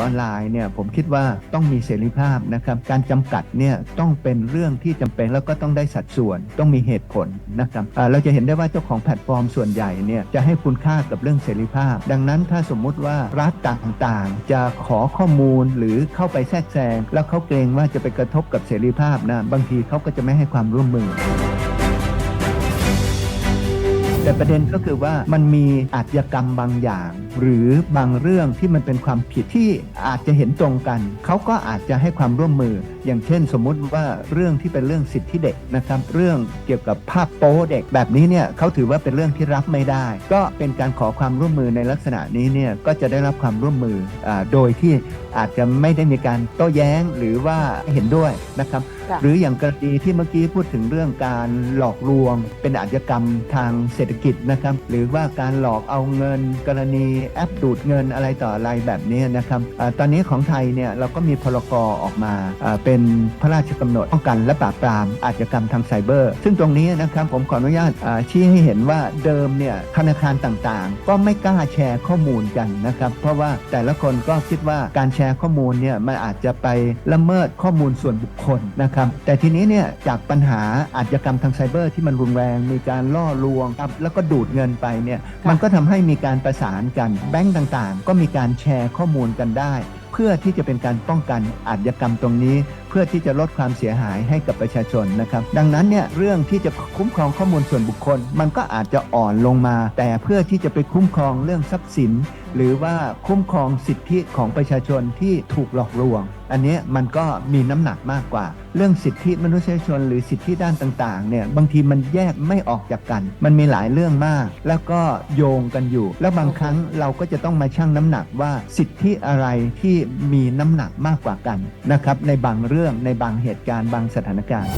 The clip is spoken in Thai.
ออนไลน์เนี่ยผมคิดว่าต้องมีเสรีภาพนะครับ การจำกัดเนี่ยต้องเป็นเรื่องที่จำเป็นแล้วก็ต้องได้สัดส่วน ต้องมีเหตุผลนะครับเราจะเห็นได้ว่าเจ้าของแพลตฟอร์มส่วนใหญ่เนี่ยจะให้คุณค่ากับเรื่องเสรีภาพ ดังนั้นถ้าสมมุติว่ารัฐต่างๆ จะขอข้อมูลหรือเข้าไปแทรกแซงแล้วเขาเกรงว่าจะไปกระทบกับเสรีภาพนะบางทีเขาก็จะไม่ให้ความร่วมมือ แต่ประเด็นก็คือว่ามันมีอาชญากรรมบางอย่าง หรือบางเรื่องที่มันเป็นความผิดที่อาจจะเห็นตรงกัน เขาก็อาจจะให้ความร่วมมือ อย่างเช่นสมมุติว่าเรื่องที่เป็นเรื่องสิทธิเด็กนะครับเรื่องเกี่ยวกับภาพโป๊เด็กแบบนี้เนี่ยเขาถือว่าเป็นเรื่องที่รับไม่ได้ ก็เป็นการขอความร่วมมือในลักษณะนี้เนี่ยก็จะได้รับความร่วมมืออาโดยที่อาจจะไม่ได้มีการโต้แย้งหรือว่าเห็นด้วยนะครับค่ะหรืออย่างกรณีที่เมื่อกี้พูดถึงเรื่องการหลอกลวง เป็นอาชญากรรมทางเศรษฐกิจนะครับหรือว่าการหลอกเอาเงิน กรณีแอปดูดเงินอะไรต่ออะไรแบบนี้นะครับอาตอนนี้ของไทยเนี่ยเราก็มีพรกออกมาอ่าเป็นพระราชกำหนดป้องกันและปราบปรามอาชญากรรมทางไซเบอร์ ซึ่งตรงนี้นะครับผมขออนุญาตอ่าชี้ให้เห็นว่าเดิมเนี่ยธนาคารต่างๆ ก็ไม่กล้าแชร์ข้อมูลกันนะครับ เพราะว่าแต่ละคนก็คิดว่าการแชร์ข้อมูลเนี่ยมันอาจจะไปละเมิดข้อมูลส่วนบุคคลนะครับ แต่ทีนี้เนี่ยจากปัญหาอาชญากรรมทางไซเบอร์ ที่มันรุนแรงมีการล่อลวงครับแล้วก็ดูดเงินไปเนี่ยค่ะมันก็ทำให้มีการประสานกันแบงก์ต่างๆ ก็มีการแชร์ข้อมูลกันได้ เพื่อที่จะเป็นการป้องกันอาชญากรรมตรงนี้เพื่อที่จะลดความเสียหายให้กับประชาชนนะครับดังนั้นเนี่ยเรื่องที่จะคุ้มครองข้อมูลส่วนบุคคล มันก็อาจจะอ่อนลงมา แต่เพื่อที่จะไปคุ้มครองเรื่องทรัพย์สิน หรือว่าคุ้มครองสิทธิของประชาชนที่ถูกหลอกลวง อันนี้มันก็มีน้ำหนักมากกว่า เรื่องสิทธิมนุษยชนหรือสิทธิด้านต่างๆเนี่ยบางทีมันแยกไม่ออกจากกัน มันมีหลายเรื่องมาก แล้วก็โยงกันอยู่ แล้วบางครั้งเราก็จะต้องมาชั่งน้ำหนักว่าสิทธิอะไรที่มีน้ำหนักมากกว่ากันนะครับในบางเรื่องในบางเหตุการณ์บางสถานการณ์